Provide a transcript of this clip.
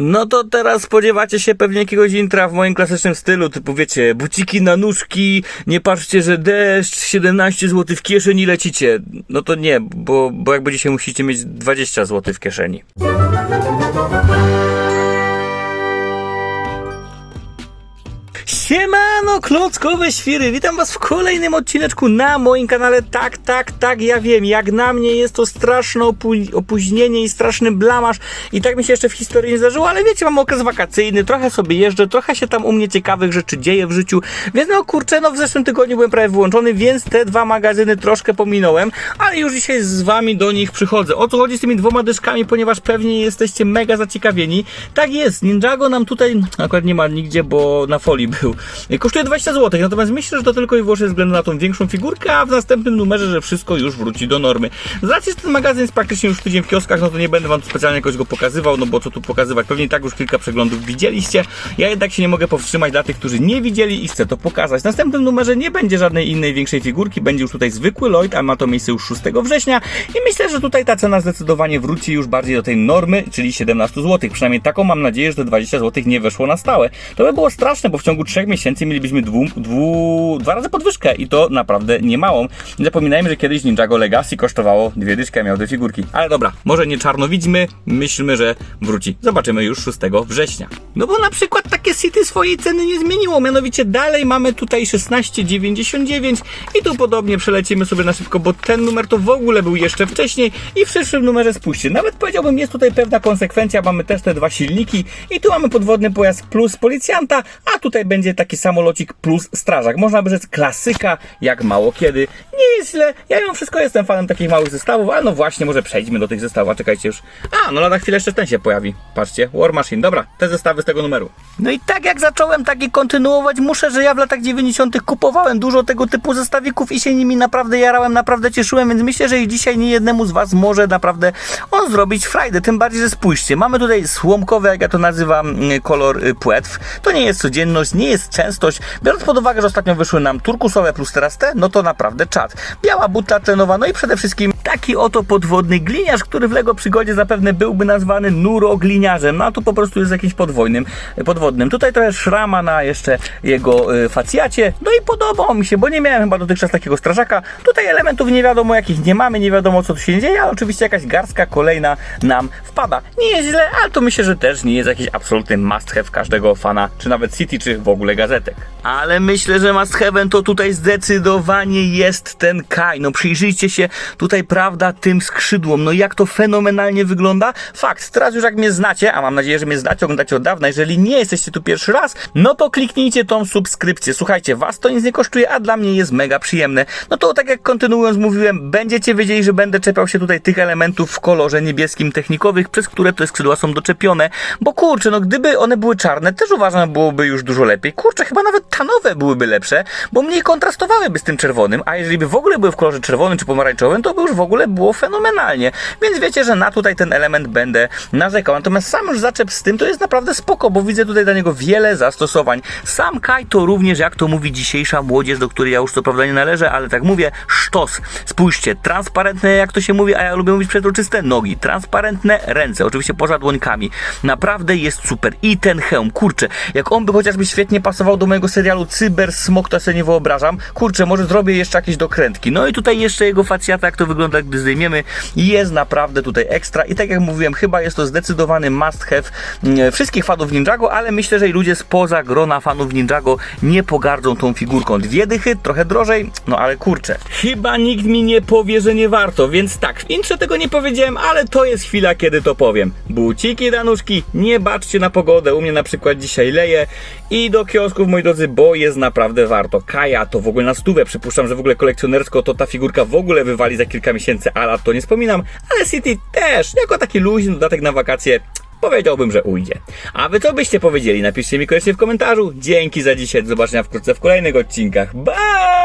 No to teraz spodziewacie się pewnie jakiegoś intra w moim klasycznym stylu, typu wiecie, buciki na nóżki, nie patrzcie, że deszcz, 17 zł w kieszeni lecicie. No to nie, bo, bo jakby dzisiaj musicie mieć 20 zł w kieszeni. Siemano, klockowe świry, witam was w kolejnym odcineczku na moim kanale. Tak, tak, tak, ja wiem, jak na mnie jest to straszne opó- opóźnienie i straszny blamaż i tak mi się jeszcze w historii nie zdarzyło, ale wiecie, mam okres wakacyjny, trochę sobie jeżdżę, trochę się tam u mnie ciekawych rzeczy dzieje w życiu, więc no kurczę, no w zeszłym tygodniu byłem prawie wyłączony, więc te dwa magazyny troszkę pominąłem, ale już dzisiaj z wami do nich przychodzę. O co chodzi z tymi dwoma dyszkami, ponieważ pewnie jesteście mega zaciekawieni. Tak jest, Ninjago nam tutaj akurat nie ma nigdzie, bo na folii był. Kosztuje 20 zł, natomiast myślę, że to tylko i wyłącznie ze względu na tą większą figurkę, a w następnym numerze, że wszystko już wróci do normy. Z racji, że ten magazyn jest praktycznie już tydzień w kioskach, no to nie będę wam tu specjalnie jakoś go pokazywał, no bo co tu pokazywać, pewnie tak już kilka przeglądów widzieliście. Ja jednak się nie mogę powstrzymać dla tych, którzy nie widzieli i chcę to pokazać. W następnym numerze nie będzie żadnej innej większej figurki, będzie już tutaj zwykły Lloyd, a ma to miejsce już 6 września i myślę, że tutaj ta cena zdecydowanie wróci już bardziej do tej normy, czyli 17 zł. Przynajmniej taką mam nadzieję, że te 20 zł nie weszło na stałe. To by było straszne, bo w ciągu 3 miesięcy mielibyśmy dwu, dwu, dwa razy podwyżkę i to naprawdę nie małą. Nie zapominajmy, że kiedyś Ninjago Legacy kosztowało dwie dyszki, a miał dwie figurki. Ale dobra, może nie czarno widzimy, myślmy, że wróci. Zobaczymy już 6 września. No bo na przykład takie City swojej ceny nie zmieniło, mianowicie dalej mamy tutaj 16,99 i tu podobnie przelecimy sobie na szybko, bo ten numer to w ogóle był jeszcze wcześniej i w przyszłym numerze spójrzcie. Nawet powiedziałbym, jest tutaj pewna konsekwencja, mamy też te dwa silniki i tu mamy podwodny pojazd plus policjanta, a tutaj będzie taki samolocik plus strażak. Można by rzec klasyka, jak mało kiedy. Nie jest źle, ja mimo wszystko jestem fanem takich małych zestawów, ale no właśnie, może przejdźmy do tych zestawów, a czekajcie już. A, no lada chwilę jeszcze ten się pojawi. Patrzcie, War Machine, dobra, te zestawy z tego numeru. No i tak jak zacząłem, tak i kontynuować muszę, że ja w latach 90. kupowałem dużo tego typu zestawików i się nimi naprawdę jarałem, naprawdę cieszyłem, więc myślę, że i dzisiaj nie jednemu z Was może naprawdę on zrobić frajdę. Tym bardziej, że spójrzcie, mamy tutaj słomkowy, jak ja to nazywam, mm, kolor y, płetw. To nie jest codzienność, nie jest częstość. Biorąc pod uwagę, że ostatnio wyszły nam turkusowe plus teraz te, no to naprawdę czad. Biała buta tlenowa, no i przede wszystkim taki oto podwodny gliniarz, który w Lego Przygodzie zapewne byłby nazwany nurogliniarzem, no a tu po prostu jest jakimś podwojnym, podwodnym. Tutaj trochę szrama na jeszcze jego y, facjacie, no i podobało mi się, bo nie miałem chyba dotychczas takiego strażaka. Tutaj elementów nie wiadomo jakich nie mamy, nie wiadomo co tu się dzieje, ale oczywiście jakaś garstka kolejna nam wpada. Nie jest źle, ale to myślę, że też nie jest jakiś absolutny must have każdego fana, czy nawet City, czy w ogóle gazetek. Ale myślę, że must have'em to tutaj zdecydowanie jest ten Kai. No przyjrzyjcie się tutaj, prawda, tym skrzydłom. No jak to fenomenalnie wygląda. Fakt, teraz już jak mnie znacie, a mam nadzieję, że mnie znacie, oglądacie od dawna, jeżeli nie jesteście tu pierwszy raz, no to kliknijcie tą subskrypcję. Słuchajcie, was to nic nie kosztuje, a dla mnie jest mega przyjemne. No to tak jak kontynuując mówiłem, będziecie wiedzieli, że będę czepiał się tutaj tych elementów w kolorze niebieskim technikowych, przez które te skrzydła są doczepione, bo kurczę, no gdyby one były czarne, też uważam, byłoby już dużo lepiej. Kurczę, chyba nawet tanowe byłyby lepsze, bo mniej kontrastowałyby z tym czerwonym, a jeżeli by w ogóle były w kolorze czerwonym czy pomarańczowym, to by już w ogóle było fenomenalnie. Więc wiecie, że na tutaj ten element będę narzekał. Natomiast sam już zaczep z tym to jest naprawdę spoko, bo widzę tutaj dla niego wiele zastosowań. Sam Kai to również, jak to mówi dzisiejsza młodzież, do której ja już co prawda nie należę, ale tak mówię, sztos. Spójrzcie, transparentne, jak to się mówi, a ja lubię mówić przezroczyste nogi, transparentne ręce, oczywiście poza dłońkami. Naprawdę jest super. I ten hełm, kurczę, jak on by chociażby świetnie pasował do mojego serialu Cyber Smok, to sobie nie wyobrażam. Kurczę, może zrobię jeszcze jakieś dokrętki. No i tutaj jeszcze jego facjata, jak to wygląda, gdy zdejmiemy, jest naprawdę tutaj ekstra. I tak jak mówiłem, chyba jest to zdecydowany must have mm, wszystkich fanów Ninjago, ale myślę, że i ludzie spoza grona fanów Ninjago nie pogardzą tą figurką. Dwie dychy, trochę drożej, no ale kurczę. Chyba nikt mi nie powie, że nie warto, więc tak, w intrze tego nie powiedziałem, ale to jest chwila, kiedy to powiem. Buciki, danuszki, nie baczcie na pogodę, u mnie na przykład dzisiaj leje i do kiosków, moi drodzy, bo jest naprawdę warto. Kaja to w ogóle na stówę, przypuszczam, że w ogóle kolekcjonersko to ta figurka w ogóle wywali za kilka miesięcy, a to nie wspominam, ale City też, jako taki luźny dodatek na wakacje, Powiedziałbym, że ujdzie. A wy co byście powiedzieli? Napiszcie mi koniecznie w komentarzu. Dzięki za dzisiaj. Do zobaczenia wkrótce w kolejnych odcinkach. Bye!